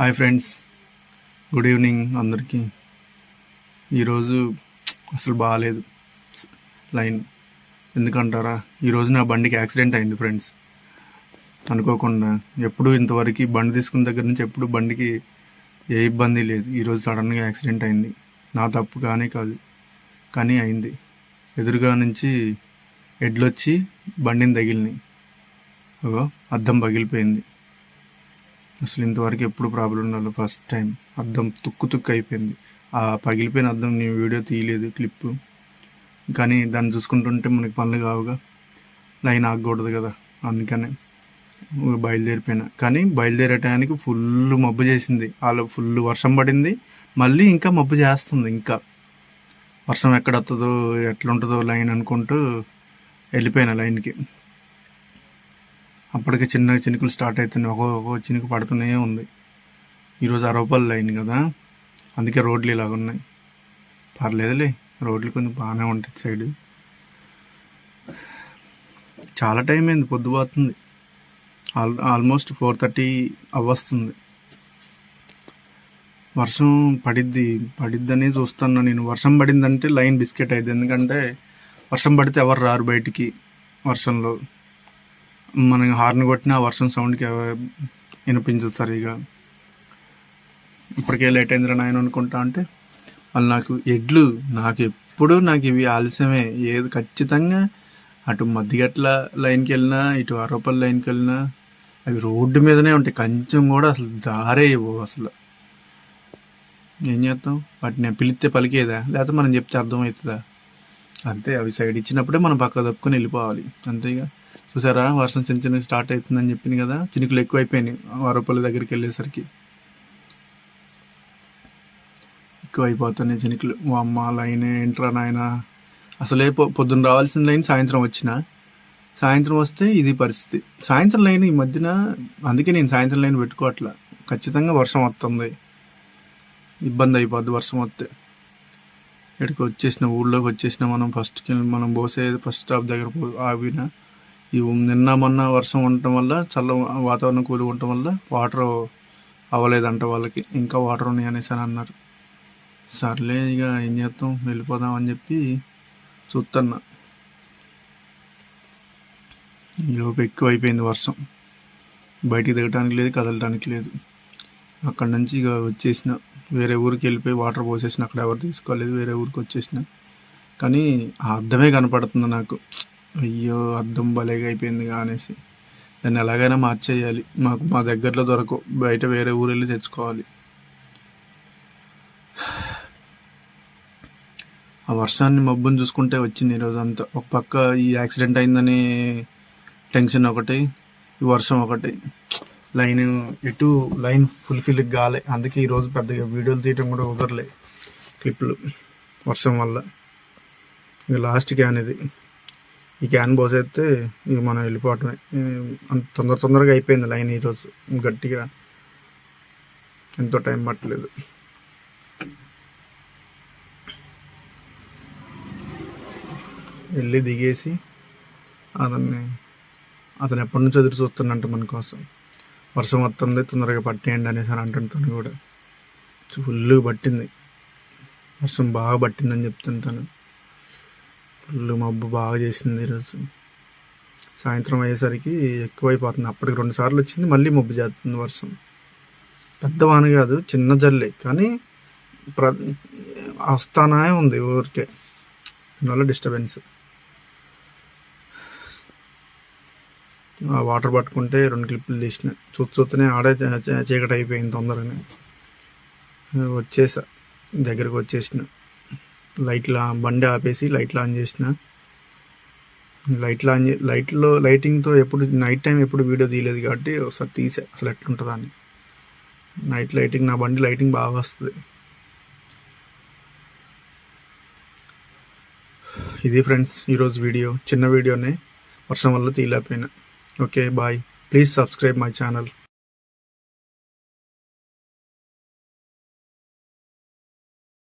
Hi friends. Good evening అందరికీ. ఈరోజు అసలు బాగాలేదు లైన్. ఎందుకంటారా? ఈరోజు నా బండికి యాక్సిడెంట్ అయింది ఫ్రెండ్స్. అనుకోకుండా ఎప్పుడు ఇంతవరకు బండి తీసుకున్న దగ్గర నుంచి ఎప్పుడు బండికి ఏ ఇబ్బంది లేదు. ఈరోజు సడన్గా యాక్సిడెంట్ అయింది. నా తప్పు కానీ కాదు. కానీ అయింది. ఎదురుగా నుంచి ఎడ్లొచ్చి బండిని తగిలినాయి. అగో అద్దం పగిలిపోయింది. అసలు ఇంతవరకు ఎప్పుడు ప్రాబ్లం ఉండాలి ఫస్ట్ టైం. అద్దం తుక్కు తుక్కు అయిపోయింది. ఆ పగిలిపోయిన అద్దం నేను వీడియో తీయలేదు క్లిప్ కానీ దాన్ని చూసుకుంటుంటే మనకి పనులు కావుగా. లైన్ ఆగకూడదు కదా అందుకనే బయలుదేరిపోయినా. కానీ బయలుదేరే టయానికి ఫుల్ మబ్బు చేసింది. వాళ్ళు ఫుల్ వర్షం పడింది. మళ్ళీ ఇంకా మబ్బు చేస్తుంది ఇంకా. వర్షం ఎక్కడ వస్తుందో ఎట్లుంటుందో లైన్ అనుకుంటూ వెళ్ళిపోయిన లైన్కి. అప్పటికే చిన్న చినుకులు స్టార్ట్ అవుతున్నాయి ఒక్కో ఒక్కో చినుకు పడుతూనే ఉంది. ఈరోజు అరవపల్లి లైన్ కదా అందుకే రోడ్లు ఇలాగ ఉన్నాయి. పర్లేదులే రోడ్లు కొంచెం బాగానే ఉంటాయి సైడ్. చాలా టైం అయింది పొద్దుపోతుంది ఆల్ ఆల్మోస్ట్ ఫోర్ థర్టీ అవ్వస్తుంది. వర్షం పడిద్ది పడిద్దని చూస్తాను నేను. వర్షం పడిందంటే లైన్ బిస్కెట్ అయింది ఎందుకంటే వర్షం పడితే ఎవరు రారు బయటికి వర్షంలో. మనం హార్న్ కొట్టిన వర్షం సౌండ్కి వినిపించదు సరిగా. ఇప్పటికే లేట్ అయిందిరా నాయన అనుకుంటా అంటే వాళ్ళు నాకు ఎడ్లు నాకు ఎప్పుడు నాకు ఇవి ఆలస్యమే. ఏది ఖచ్చితంగా అటు మధ్యగట్ల లైన్కి వెళ్ళినా ఇటు అరవపల్లి లైన్కి వెళ్ళినా అవి రోడ్డు మీదనే ఉంటాయి. కొంచెం కూడా అసలు దారే ఇవ్వవు అసలు. ఏం చేస్తాం? వాటిని నేను పిలిస్తే పలికేదా? లేకపోతే మనం చెప్తే అర్థమవుతుందా? అంతే అవి సైడ్ ఇచ్చినప్పుడే మనం పక్క దప్పుకొని వెళ్ళిపోవాలి. అంతేగా? చూసారా? వర్షం చిన్న చిన్న స్టార్ట్ అవుతుందని చెప్పింది కదా? చినుకులు ఎక్కువైపోయినాయి అయిపోయినాయి దగ్గరికి వెళ్ళేసరికి. ఎక్కువ అయిపోతున్నాయి చినుకులు. మా అమ్మ లైన్ ఏంట్రా నాయన? అసలే పొ పొద్దున్న రావాల్సిన లైన్ సాయంత్రం వచ్చిన? సాయంత్రం వస్తే ఇది పరిస్థితి. సాయంత్రం లైన్ ఈ మధ్యన అందుకే నేను సాయంత్రం లైన్ పెట్టుకోవట్లా. ఖచ్చితంగా వర్షం వస్తుంది. ఇబ్బంది అయిపోద్ది వర్షం వస్తే. ఇక్కడికి వచ్చేసిన ఊళ్ళోకి వచ్చేసిన మనం ఫస్ట్కి మనం పోసే ఫస్ట్ స్టాప్ దగ్గర పో ఆగిన ఈ నిన్న మొన్న వర్షం ఉండటం వల్ల చల్ల వాతావరణం కూలి ఉండటం వల్ల వాటర్ అవ్వలేదంట వాళ్ళకి. ఇంకా వాటర్ ఉన్నాయి అనేసి అని అన్నారు. సర్లే ఇక ఏం చేస్తాం? వెళ్ళిపోదాం అని చెప్పి చూస్తున్నా ఈలోపు ఎక్కువ అయిపోయింది వర్షం. బయటికి దిగటానికి లేదు కదలటానికి లేదు. అక్కడ నుంచి ఇక వచ్చేసిన వేరే ఊరికి వెళ్ళిపోయి వాటర్ పోసేసిన అక్కడ ఎవరు తీసుకోలేదు వేరే ఊరికి వచ్చేసిన. కానీ ఆ అర్థమే కనపడుతుంది నాకు. అయ్యో అద్దం భలేగా అయిపోయింది అనేసి. దాన్ని ఎలాగైనా మార్చేయాలి. మాకు మా దగ్గరలో దొరకవు. బయట వేరే ఊరు వెళ్ళి తెచ్చుకోవాలి. ఆ వర్షాన్ని మబ్బుని చూసుకుంటే వచ్చింది ఈరోజు అంతా ఒక పక్క ఈ యాక్సిడెంట్ అయిందని టెన్షన్ ఒకటి ఈ వర్షం ఒకటి. లైన్ ఎటు లైన్ ఫుల్ఫిల్ కాలే. అందుకే ఈరోజు పెద్దగా వీడియోలు తీయటం కూడా కుదరలే. క్లిప్లు. వర్షం వల్ల. ఇక లాస్ట్ క్యాన్ ఇది ఈ క్యాన్ పోసేస్తే ఇక మనం వెళ్ళిపోవటమే. అంత తొందర తొందరగా అయిపోయింది లైన్ ఈరోజు గట్టిగా ఎంతో టైం పట్టలేదు. వెళ్ళి దిగేసి అతన్ని అతను ఎప్పటి నుంచో ఎదురు చూస్తున్నట్టు మన కోసం. వర్షం వస్తుంది తొందరగా పట్టేయండి అనేసి అని అంటుంటాను కూడా. ఫుల్గా పట్టింది. వర్షం బాగా పట్టిందని చెప్తుంటాను ఫుల్ మబ్బు బాగా చేసింది ఈరోజు. సాయంత్రం అయ్యేసరికి ఎక్కువైపోతుంది. అప్పటికి రెండు సార్లు వచ్చింది మళ్ళీ మబ్బు చేస్తుంది వర్షం. పెద్ద వాన కాదు చిన్న జల్లే. కానీ ప్ర వస్తానే ఉంది ఊరికే. దానివల్ల డిస్టర్బెన్స్. వాటర్ పట్టుకుంటే రెండు క్లిప్పులు తీసిన. చూస్తూ చూస్తూనే ఆడే చీకటి అయిపోయింది తొందరగానే. వచ్చేసా. దగ్గరకు వచ్చేసిన. లైట్లు బండి ఆపేసి లైట్లు ఆన్ చేసిన. లైట్లు ఆన్ లైట్లో లైటింగ్తో ఎప్పుడు నైట్ టైం ఎప్పుడు వీడియో తీయలేదు కాబట్టి ఒకసారి తీసే అసలు ఎట్లుంటుందా అని. నైట్ లైటింగ్ నా బండి లైటింగ్ బాగా వస్తుంది. ఇది ఫ్రెండ్స్ ఈరోజు వీడియో. చిన్న వీడియోనే వర్షం వల్ల తీయలేకపోయినా. Okay bye. Please subscribe my channel.